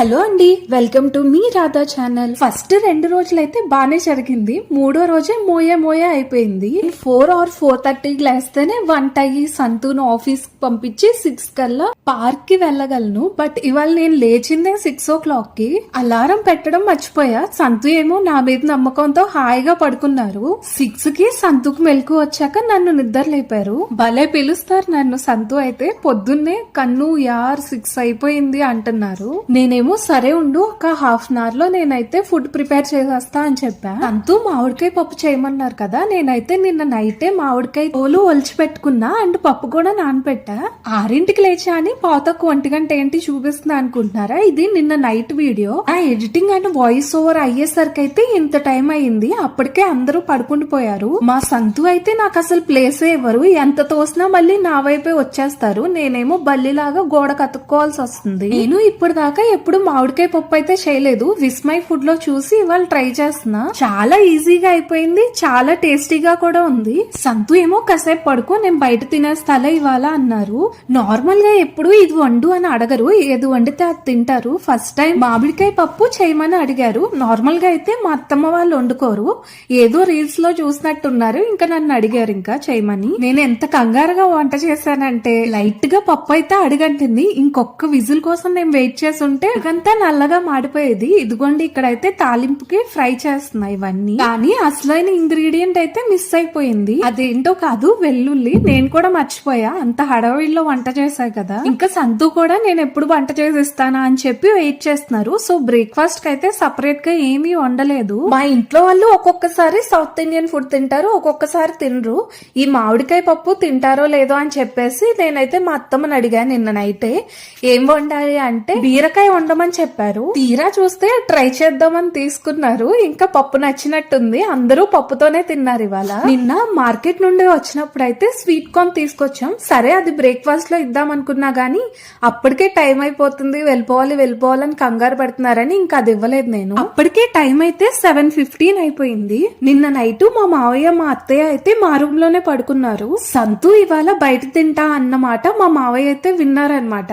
Hello అండి welcome to మీ Radha channel. First రెండు రోజులైతే బాగానే జరిగింది. మూడో రోజే మోయే మోయే అయిపోయింది. ఫోర్ ఆర్ ఫోర్ థర్టీకి లేస్తేనే వంట అయ్యి సంతూను ఆఫీస్ పంపించి సిక్స్ కల్లా పార్క్కి వెళ్ళగలను. బట్ ఇవాళ నేను లేచిందే సిక్స్ ఓ క్లాక్కి. అలారం పెట్టడం మర్చిపోయా. సంతు ఏమో నా మీద నమ్మకంతో హాయిగా పడుకున్నారు. సిక్స్కి సంతుకు మెలకు వచ్చాక నన్ను నిద్ర లేపారు. భలే పిలుస్తారు నన్ను. సంతు అయితే పొద్దున్నే కన్ను యార్ సిక్స్ అయిపోయింది అంటున్నారు. నేనేమో సరే ఉండు ఒక హాఫ్ అన్ అవర్లో నేనైతే ఫుడ్ ప్రిపేర్ చేసేస్తా అని చెప్పా. అంతూ మామిడికాయ పప్పు చేయమన్నారు కదా నేనైతే నిన్న నైటే మామిడికాయ తోలు ఒలిచి పెట్టుకున్నా అండ్ పప్పు కూడా నానపెట్టా. ఆరింటికి లేచా అని పాతకు ఒంటి గంట ఏంటి చూపిస్తున్నా అనుకుంటున్నారా? ఇది నిన్న నైట్ వీడియో. ఆ ఎడిటింగ్ అండ్ వాయిస్ ఓవర్ అయ్యేసరికి అయితే ఇంత టైం అయింది అప్పటికే అందరూ పడుకుండిపోయారు మా సంతు అయితే నాకు అసలు ప్లేస్ ఇవ్వరు. ఎంత తోసినా మళ్ళీ నా వైపే వచ్చేస్తారు. నేనేమో బల్లిలాగా గోడ కతుక్కోవాల్సి వస్తుంది. నేను ఇప్పుడు దాకా ఎప్పుడు మామిడికాయ పప్పు అయితే చేయలేదు. విస్మయ్ ఫుడ్లో చూసి ఇవాళ ట్రై చేస్తున్నా. చాలా ఈజీగా అయిపోయింది. చాలా టేస్టీగా కూడా ఉంది. సంతు ఏమో కాసేపు పడుకో నేను బయట తినేస్తాలే ఇవాళ అన్నారు. నార్మల్గా ఎప్పుడు ఇది వండు అని అడగరు. ఏది వండితే అది తింటారు. ఫస్ట్ టైం మామిడికాయ పప్పు చేయమని అడిగారు. నార్మల్గా అయితే మా అత్తమ్మ వాళ్ళు వండుకోరు. ఏదో రీల్స్లో చూసినట్టున్నారు. ఇంకా నన్ను అడిగారు ఇంకా చేయమని. నేను ఎంత కంగారుగా వంట చేశానంటే లైట్గా పప్పు అయితే అడిగంటుంది. ఇంకొక విజిల్ కోసం నేను వెయిట్ చేసి ఉంటే నల్లగా మాడిపోయేది. ఇదిగోండి ఇక్కడైతే తాలింపుకి ఫ్రై చేస్తున్నాయి ఇవన్నీ. కానీ అసలైన ఇంగ్రీడియంట్ అయితే మిస్ అయిపోయింది. అదేంటో కాదు వెల్లుల్లి. నేను కూడా మర్చిపోయా. అంత హడవిల్లో వంట చేశాయి కదా. ఇంకా సంతు కూడా నేను ఎప్పుడు వంట చేసిస్తానా అని చెప్పి వెయిట్ చేస్తున్నారు. సో బ్రేక్ఫాస్ట్కి అయితే సపరేట్గా ఏమీ వండలేదు. మా ఇంట్లో వాళ్ళు ఒక్కొక్కసారి సౌత్ ఇండియన్ ఫుడ్ తింటారు ఒక్కొక్కసారి తినరు. ఈ మామిడికాయ పప్పు తింటారో లేదో అని చెప్పేసి నేనైతే మా అత్తమ్మని అడిగాను నిన్న నైటే. ఏం వండాలి అంటే బీరకాయ వండమని చెప్పారు. తీరా చూస్తే ట్రై చేద్దామని తీసుకున్నారు. ఇంకా పప్పు నచ్చినట్టుంది. అందరూ పప్పుతోనే తిన్నారు ఇవాళ. నిన్న మార్కెట్ నుండి వచ్చినప్పుడు అయితే స్వీట్ కార్న్ తీసుకొచ్చాం. సరే అది బ్రేక్ఫాస్ట్లో ఇద్దాం అనుకున్నా గానీ అప్పటికే టైం అయిపోతుంది. వెళ్ళిపోవాలి వెళ్ళిపోవాలని కంగారు పడుతున్నారని ఇంకా అది ఇవ్వలేదు నేను. అప్పటికే టైం అయితే సెవెన్ ఫిఫ్టీన్ అయిపోయింది. నిన్న నైట్ మా మావయ్య మా అత్తయ్య అయితే మా రూమ్లోనే పడుకున్నారు. సంతు ఇవాళ బయట తింటా అన్నమాట మా మావయ్య అయితే విన్నారనమాట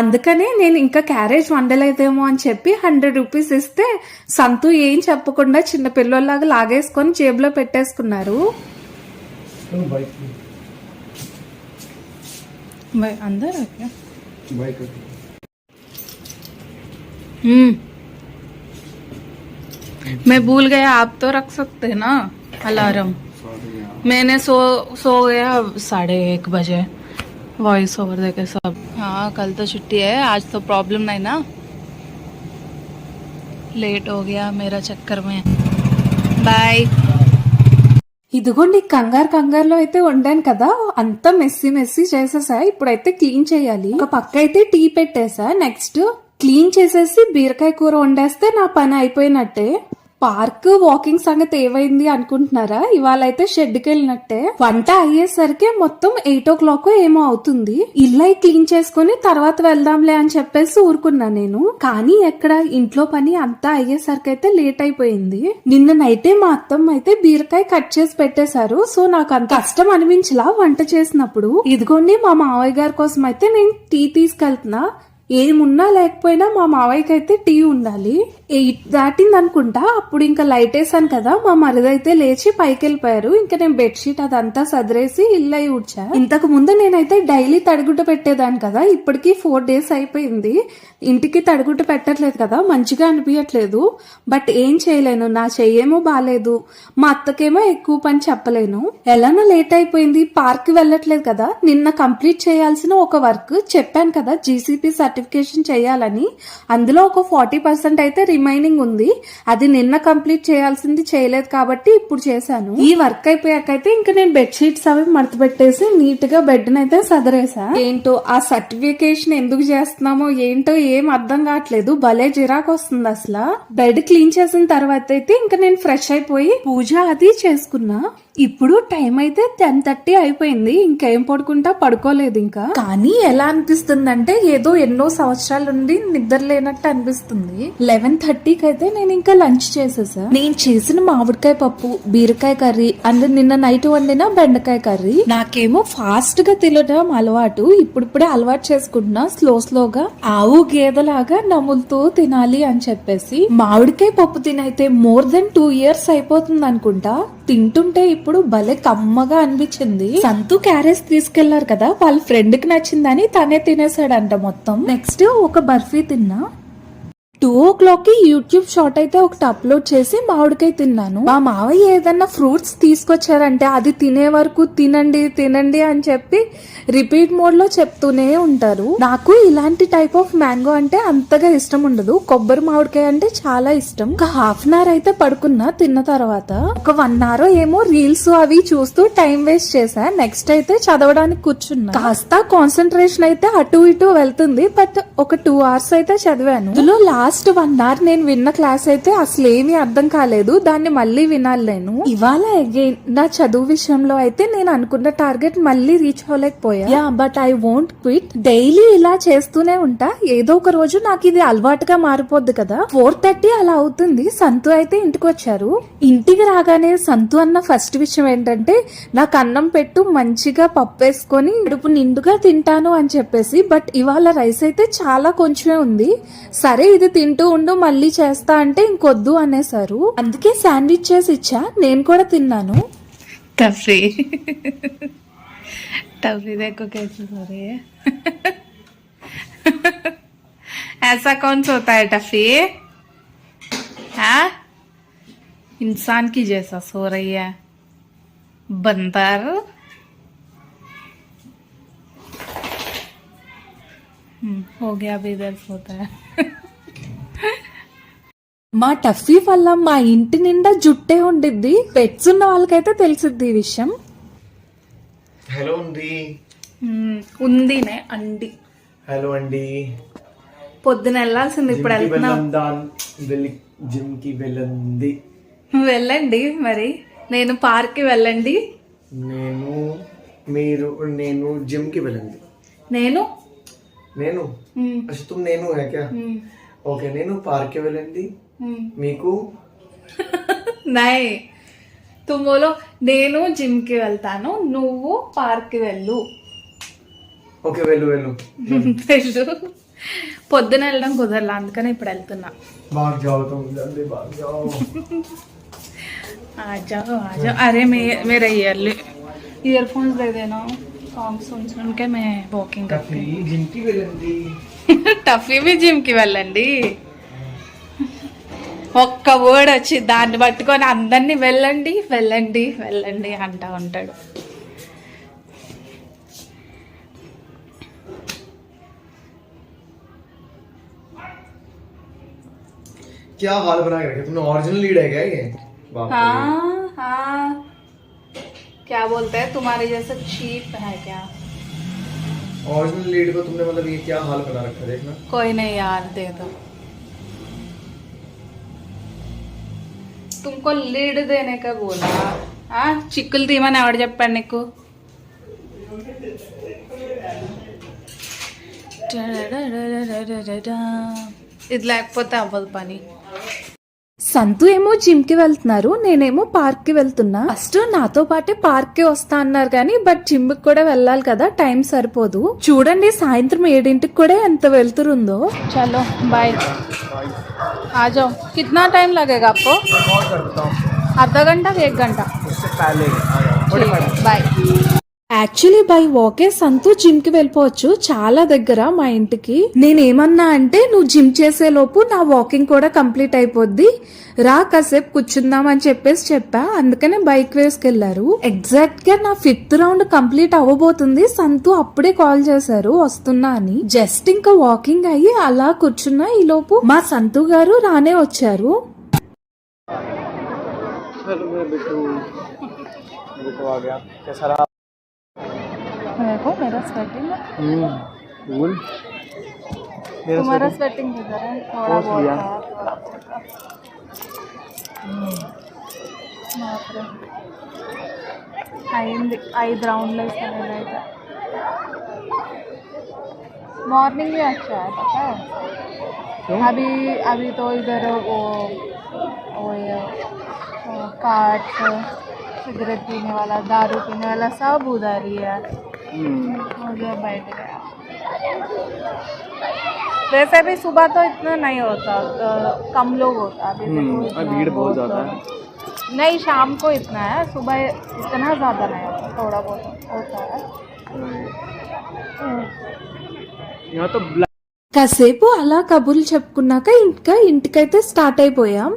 అందుకనే నేను ఇంకా క్యారేజ్ వండలేదేమో అని చెప్పి హండ్రెడ్ రూపీస్ ఇస్తే సంతు ఏం చెప్పకుండా చిన్న పిల్లల్లాగా లాగేసుకొని జేబులో పెట్టేసుకున్నారు चलो बाइक అందరూ बाइक मैं भूल गया आप तो रख सकते हैं ना अलार्म मैंने सो सो गया साढ़े एक बजे वॉइस ओवर देके सब हाँ कल तो छुट्टी है आज तो प्रॉब्लम नहीं ना लेट हो गया मेरा चक्कर में बाय ఇదిగోండి కంగారు కంగారులో అయితే వండాను కదా అంతా మెస్సీ మెస్సీ చేసేసా ఇప్పుడైతే క్లీన్ చేయాలి ఒక పక్క అయితే టీ పెట్టేసా నెక్స్ట్ క్లీన్ చేసేసి బీరకాయ కూర వండేస్తే నా పని అయిపోయినట్టే పార్క్ వాకింగ్ సంగతి ఏమైంది అనుకుంటున్నారా? ఇవాళ అయితే షెడ్కి వెళ్ళినట్టే వంట అయ్యేసరికి మొత్తం ఎయిట్ ఓ క్లాక్ ఏమో అవుతుంది. ఇల్లై క్లీన్ చేసుకుని తర్వాత వెళ్దాంలే అని చెప్పేసి ఊరుకున్నా నేను. కానీ ఎక్కడ? ఇంట్లో పని అంతా అయ్యేసరికి అయితే లేట్ అయిపోయింది. నిన్న నైటే మా అత్తమ్మ అయితే బీరకాయ కట్ చేసి పెట్టేశారు. సో నాకు అంత కష్టం అనిపించలా వంట చేసినప్పుడు. ఇదిగోండి మా మావయ్య గారి కోసం అయితే నేను టీ తీసుకెళ్తున్నా. ఏమున్నా లేకపోయినా మా మావయ్యకి అయితే టీ ఉండాలి. ఎయిట్ దాటింది అనుకుంటా అప్పుడు ఇంకా లైట్ వేసాను కదా మా మరిదైతే లేచి పైకి వెళ్ళిపోయారు ఇంకా నేను బెడ్షీట్ అదంతా సదిరేసి ఇల్లు అయి ఊడ్చా. ఇంతకు ముందు నేనైతే డైలీ తడిగుడ్డ పెట్టేదాన్ని కదా ఇప్పటికీ ఫోర్ డేస్ అయిపోయింది. ఇంటికి తడిగుడ్డ పెట్టట్లేదు కదా మంచిగా అనిపించట్లేదు బట్ ఏం చేయలేను నా చెయ్యేమో బాగాలేదు మా అత్తకేమో ఎక్కువ పని చెప్పలేను. ఎలానో లేట్ అయిపోయింది పార్క్ వెళ్ళట్లేదు కదా నిన్న కంప్లీట్ చేయాల్సిన ఒక వర్క్ చెప్పాను కదా జీసీపీ సర్టిఫికేషన్ చేయాలని. అందులో ఒక ఫార్టీ పర్సెంట్ అయితే రిమైనింగ్ ఉంది. అది నిన్న కంప్లీట్ చేయాల్సింది చేయలేదు కాబట్టి ఇప్పుడు చేశాను. ఈ వర్క్ అయిపోయాకైతే ఇంకా నేను బెడ్షీట్స్ అవి మడత పెట్టేసి నీట్గా బెడ్ అయితే సదరేసా. ఏంటో ఆ సర్టిఫికేషన్ ఎందుకు చేస్తున్నామో ఏంటో ఏం అర్థం కావట్లేదు. భలే జిరాక్ వస్తుంది అసలు. బెడ్ క్లీన్ చేసిన తర్వాత అయితే ఇంకా నేను ఫ్రెష్ అయిపోయి పూజ అది చేసుకున్నా. ఇప్పుడు టైం అయితే టెన్ థర్టీ అయిపోయింది ఇంకేం పడుకుంటా? పడుకోలేదు ఇంకా. కానీ ఎలా అనిపిస్తుంది అంటే ఏదో ఎన్నో సంవత్సరాల నుండి నిద్ర లేనట్టు అనిపిస్తుంది. లెవెన్ థర్టీకి అయితే నేను ఇంకా లంచ్ చేసేసా. నేను చేసిన మామిడికాయ పప్పు బీరకాయ కర్రీ అండ్ నిన్న నైట్ వండిన బెండకాయ కర్రీ. నాకేమో ఫాస్ట్గా తినడం అలవాటు ఇప్పుడిప్పుడే అలవాటు చేసుకుంటున్నా స్లో స్లోగా. ఆవు గేదలాగా నములుతూ తినాలి అని చెప్పేసి మామిడికాయ పప్పు తినైతే మోర్ దెన్ టూ ఇయర్స్ అయిపోతుంది అనుకుంటా తింటుంటే ఇప్పుడు భలే కమ్మగా అనిపించింది. సంతు క్యారెట్స్ తీసుకెళ్ళారు కదా వాళ్ళ ఫ్రెండ్కి నచ్చిందని తనే తినేసాడంట మొత్తం. నెక్స్ట్ ఒక బర్ఫీ తిన్నా. టూ ఓ క్లాక్కి యూట్యూబ్ షార్ట్ అయితే ఒకటి అప్లోడ్ చేసి మామిడికాయ తిన్నాను. మా మావయ్య ఏదన్నా ఫ్రూట్స్ తీసుకొచ్చారంటే అది తినే వరకు తినండి తినండి అని చెప్పి రిపీట్ మోడ్లో చెప్తూనే ఉంటారు. నాకు ఇలాంటి టైప్ ఆఫ్ మ్యాంగో అంటే అంతగా ఇష్టం ఉండదు. కొబ్బరి మామిడికాయ అంటే చాలా ఇష్టం. ఒక హాఫ్ అన్ అవర్ అయితే పడుకున్నా తిన్న తర్వాత ఒక వన్ అవర్ ఏమో రీల్స్ అవి చూస్తూ టైం వేస్ట్ చేశా. నెక్స్ట్ అయితే చదవడానికి కూర్చున్నా. కాస్త కాన్సన్ట్రేషన్ అయితే అటు ఇటు వెళ్తుంది బట్ ఒక టూ అవర్స్ అయితే చదివాను. ఇందులో లాస్ట్ వన్ అవర్ నేను విన్న క్లాస్ అయితే అసలు ఏమీ అర్థం కాలేదు. దాన్ని మళ్ళీ వినాలి నేను. ఇవాళ అగైన్ నా చదువు విషయంలో అయితే నేను అనుకున్న టార్గెట్ మళ్ళీ reach అవ్వలేకపోయా. Yeah but I won't quit daily ఇలా చేస్తూనే ఉంటా. ఏదో ఒక రోజు నాకు ఇది అలవాటుగా మారిపోద్ది కదా. ఫోర్ థర్టీ అలా అవుతుంది. సంతు అయితే ఇంటికి వచ్చారు. ఇంటికి రాగానే సంతు అన్న ఫస్ట్ విషయం ఏంటంటే నాకు అన్నం పెట్టు మంచిగా పప్పు వేసుకొని కడుపు నిండుగా తింటాను అని చెప్పేసి బట్ ఇవాళ రైస్ అయితే చాలా కొంచెమే ఉంది. సరే ఇది తింటూ ఉండు మళ్ళీ చేస్తా అంటే ఇంకొద్దు అనేసారు అందుకే శాండ్విచ్ చేసి ఇచ్చా నేను కూడా తిన్నాను टफी टफी देखो कैसे सो रही है ऐसा कौन सोता है टफी हाँ इंसान की जैसा सो रही है बंदर हम्म, हो गया अभी इधर सोता है మా టఫీ వల్ల మా ఇంటి నిండా జుట్టే ఉండిద్ది. పెట్స్ ఉన్న వాళ్ళకైతే తెలిసిద్ది ఈ విషయం. హలో ఉంది ఉందినే అండి. హలో అండి పొద్దున వెళ్ళాల్సింది ఇప్పుడు వెళ్తున్నాం. జిమ్కి వెళ్ళండి వెళ్ళండి మరి. నేను పార్క్కి వెళ్ళండి. నేను మీరు నేను జిమ్కి వెళ్ళండి. నేను? నేను? అసలు నేను ఓకే నేను పార్క్కి వెళ్ళండి. మీకు? నై తుమ్మోలో నేను జిమ్కి వెళ్తాను నువ్వు పార్క్ వెళ్ళు ఓకే వెళ్ళు వెళ్ళు వెళ్ళు పొద్దున వెళ్ళడం కుదరలా అందుకని ఇప్పుడు వెళ్తున్నా బాగా బాగా అరే మే మేర ఇయర్లీ ఇయర్ ఫోన్స్ లేదేనా సాంగ్స్ ఉంచడానికే మే వాకింగ్ టఫీ జిమ్కి వెళ్ళండి టఫీ మీ జిమ్కి వెళ్ళండి ఒక్క వర్డ్ వచ్చి దాన్ని పట్టుకొని అందరినీ వెళ్ళండి వెళ్ళండి వెళ్ళండి అంటా ఉంటాడు क्या हाल बना के रखे तुमने ओरिजिनल लीड है क्या ये बाप रे। हाँ हाँ क्या बोलते हैं तुम्हारे जैसा चीप है क्या ओरिजिनल लीड को तुमने मतलब ये क्या हाल बना रखा है देखना कोई नहीं यार दे दो तुमको लीड देने का बोला हाँ చిక్కులు తీయమని ఎవడు చెప్పాడు నీకు ఇది లేకపోతే అవ్వదు పని సంతు ఏమో జిమ్ కి వెళ్తున్నారు నేనేమో పార్క్ కి వెళ్తున్నా ఫస్ట్ నాతో పాటే పార్క్ కి వస్తా అన్నారు కానీ బట్ జిమ్ కి కూడా వెళ్ళాలి కదా టైం సరిపోదు చూడండి సాయంత్రం ఏడింటికి కూడా ఎంత వెళ్తురుందో चलो बाय आ जाओ कितना टाइम लगेगा आपको और कर देता हूँ आधा యాక్చువల్లీ బై వాకే సంతు జిమ్కి వెళ్ళిపోవచ్చు. చాలా దగ్గర మా ఇంటికి. నేనేమన్నా అంటే నువ్వు జిమ్ చేసే లోపు నా వాకింగ్ కూడా కంప్లీట్ అయిపోద్ది. రా కాసేపు కూర్చుందాం అని చెప్పేసి చెప్పా. అందుకనే బైక్ వేసుకెళ్ళారు ఎగ్జాక్ట్గా నా ఫిఫ్త్ రౌండ్ కంప్లీట్ అవ్వబోతుంది. సంతు అప్పుడే కాల్ చేశారు. వస్తున్నా అని. జస్ట్ ఇంకా వాకింగ్ అయ్యి అలా కూర్చున్నా. ఈ లోపు మా సంతు గారు రానే వచ్చారు. मेरा बिट्टू बिट्टू आ गया कैसा रहा देखो मेरा स्वेटिंग कूल मेरा तुम्हारा स्वेटिंग किधर है थोड़ा बहुत बहुत लिया। है, थोड़ा बहुत है। बाप रे। అయింది ఐదు రౌండ్లు వేసాను అయితే मॉर्निंग में अच्छा है पता है अभी अभी तो इधर वो वो ये काट सिगरेट पीने वाला दारू पीने वाला सब उधर ही है मुझे बैठ गया वैसे भी सुबह तो इतना नहीं होता अ, कम लोग होता अभी देखो इतना भीड़ बहुत ज्यादा है नहीं शाम को इतना है सुबह इतना ज़्यादा नहीं होता थोड़ा बहुत होता है यहाँ तो కాసేపు అలా కబుర్లు చెప్పుకున్నాక ఇంకా ఇంటికైతే స్టార్ట్ అయిపోయాం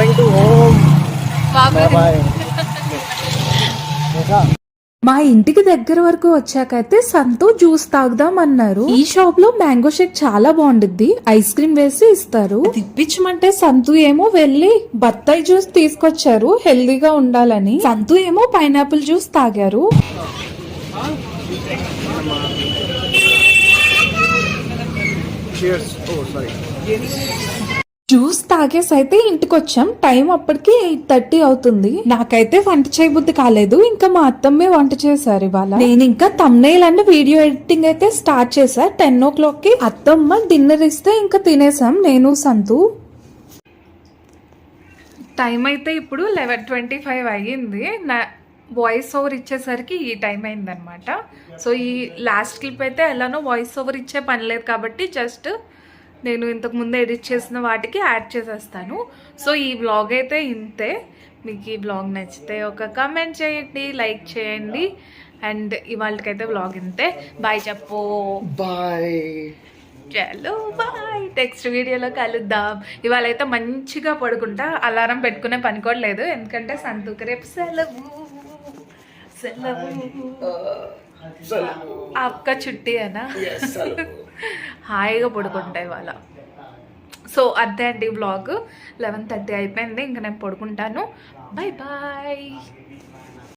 గోయింగ్ మా ఇంటికి దగ్గర వరకు వచ్చాకైతే సంతో జ్యూస్ తాగుదాం అన్నారు. ఈ షాప్లో మ్యాంగో షేక్ చాలా బాగుంటుంది ఐస్ క్రీమ్ వేసి ఇస్తారు. తిప్పించమంటే సంతు ఏమో వెళ్ళి బత్తాయి జ్యూస్ తీసుకొచ్చారు. హెల్దీగా ఉండాలని. సంతు ఏమో పైనాపిల్ జ్యూస్ తాగారు. Cheers. Oh, sorry. జ్యూస్ తాగేసి అయితే ఇంటికి వచ్చాం టైం అప్పటికి ఎయిట్ థర్టీ అవుతుంది. నాకైతే వంట చేయబుద్ధి కాలేదు. ఇంకా మా అత్తమ్మే వంట చేశారు ఇవాళ. నేను ఇంకా తమ్నైల్ అండ్ వీడియో ఎడిటింగ్ అయితే స్టార్ట్ చేశా. టెన్ ఓ క్లాక్కి అత్తమ్మ డిన్నర్ ఇస్తే ఇంకా తినేసాం నేను సంతు. టైం అయితే ఇప్పుడు లెవెన్ ట్వంటీ ఫైవ్ అయ్యింది. నా వాయిస్ ఓవర్ ఇచ్చేసరికి ఈ టైం అయిందనమాట సో ఈ లాస్ట్ క్లిప్ అయితే ఎలానో వాయిస్ ఓవర్ ఇచ్చే పని లేదు కాబట్టి జస్ట్ నేను ఇంతకు ముందు ఎడిట్ చేసిన వాటికి యాడ్ చేసేస్తాను. సో ఈ బ్లాగ్ అయితే ఇంతే. మీకు ఈ బ్లాగ్ నచ్చితే ఒక కమెంట్ చేయండి లైక్ చేయండి. అండ్ ఇవాళకైతే బ్లాగ్ ఇంతే. బాయ్ చెప్పు. Bye. చలో బాయ్ నెక్స్ట్ వీడియోలో కలుద్దాం. ఇవాళ అయితే మంచిగా పడుకుంటా. అలారం పెట్టుకునే పని కూడా లేదు. ఎందుకంటే సంతూక్ రేపు సెలవు. సెలవు. అక్క చుట్టి అనా? హాయిగా పడుకుంటాయి ఇవాళ. సో అదే అండి బ్లాగ్ లెవెన్ థర్టీ అయిపోయింది ఇంకా నేను పడుకుంటాను. Bye bye.